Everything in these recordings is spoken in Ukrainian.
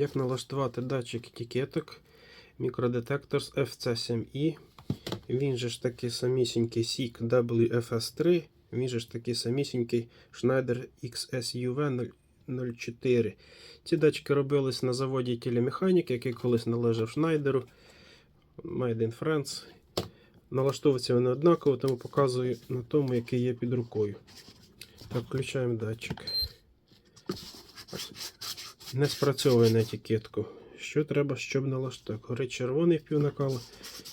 Як налаштувати датчик етикеток Microdetectors FC7i. Він же ж такий самісінький SIG WFS3. Він же ж такий самісінький Schneider XSUV 04. Ці датчики робились на заводі телемеханіки, який колись належав Шнайдеру. Made in France. Налаштовуються вони однаково, тому показую на тому, який є під рукою. Так, включаємо датчик. Не спрацьовує на етикетку. Що треба, щоб налаштувати? Горить червоний в півнакалу.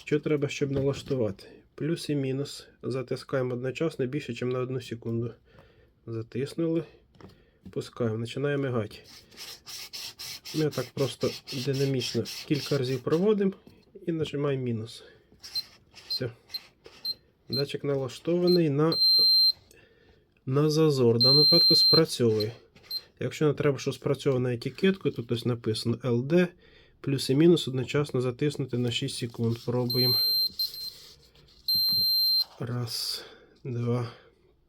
Що треба, щоб налаштувати? Плюс і мінус. Затискаємо одночасно більше, ніж на одну секунду. Затиснули. Пускаємо, починає мигати. Ми так просто динамічно кілька разів проводимо і нажимаємо мінус. Все. Датчик налаштований на, на зазор. В даному випадку спрацьовує. Якщо не треба, що спрацьовує на етикетку, тут ось написано LD, плюс і мінус одночасно затиснути на 6 секунд. Пробуємо. Раз, два,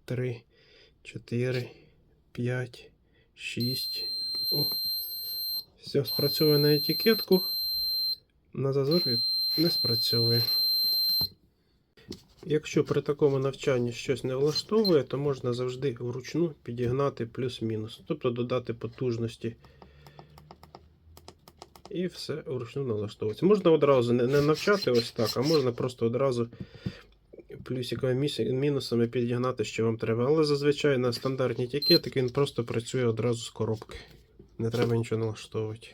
три, чотири, п'ять, шість. О. Все, спрацьовує на етикетку. На зазор не спрацьовує. Якщо при такому навчанні щось не влаштовує, то можна завжди вручну підігнати плюс-мінус, тобто додати потужності. І все вручну налаштовується. Можна одразу не, навчати ось так, а можна просто одразу плюсиками мінусами підігнати, що вам треба. Але зазвичай на стандартній етикетики він просто працює одразу з коробки. Не треба нічого налаштовувати.